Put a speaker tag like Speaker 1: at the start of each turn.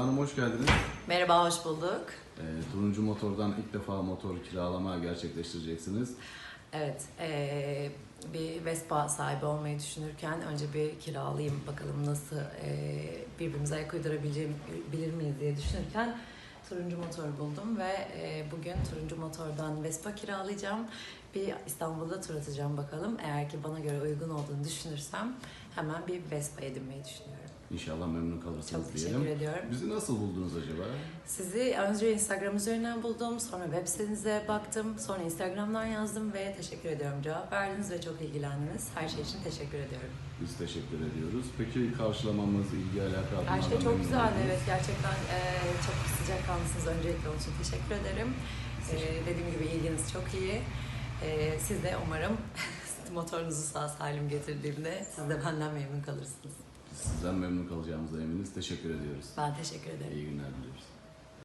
Speaker 1: Hanım hoş geldiniz.
Speaker 2: Merhaba, hoş bulduk.
Speaker 1: Ee, Turuncu Motor'dan ilk defa motor kiralama gerçekleştireceksiniz.
Speaker 2: Evet, eee, bir Vespa sahibi olmayı düşünürken önce bir kiralayayım bakalım nasıl eee, birbirimize ayak uydurabileceğim bilir miyiz diye düşünürken Turuncu Motor buldum ve eee, bugün Turuncu Motor'dan Vespa kiralayacağım. Bir İstanbul'da tur atacağım bakalım. Eğer ki bana göre uygun olduğunu düşünürsem hemen bir Vespa edinmeyi düşünüyorum.
Speaker 1: İnşallah memnun kalırsınız
Speaker 2: Çok teşekkür
Speaker 1: diyelim.
Speaker 2: ediyorum.
Speaker 1: Bizi nasıl buldunuz acaba?
Speaker 2: Sizi önce Instagram üzerinden buldum, sonra web sitenize baktım, sonra Instagram'dan yazdım ve teşekkür ediyorum. Cevap verdiniz ve çok ilgilendiniz. Her şey için teşekkür ediyorum.
Speaker 1: Biz teşekkür ediyoruz. Peki karşılamamız, ilgi alaka
Speaker 2: Her şey çok güzeldi, evet gerçekten eee, çok sıcakkanlısınız. Öncelikle onun için teşekkür ederim. Eee, dediğim gibi ilginiz çok iyi. Eee, siz de umarım motorunuzu sağ salim getirdiğimde siz de benden memnun kalırsınız.
Speaker 1: Sizden memnun kalacağımıza eminiz. Teşekkür ediyoruz.
Speaker 2: Ben teşekkür ederim.
Speaker 1: İyi günler diliyoruz.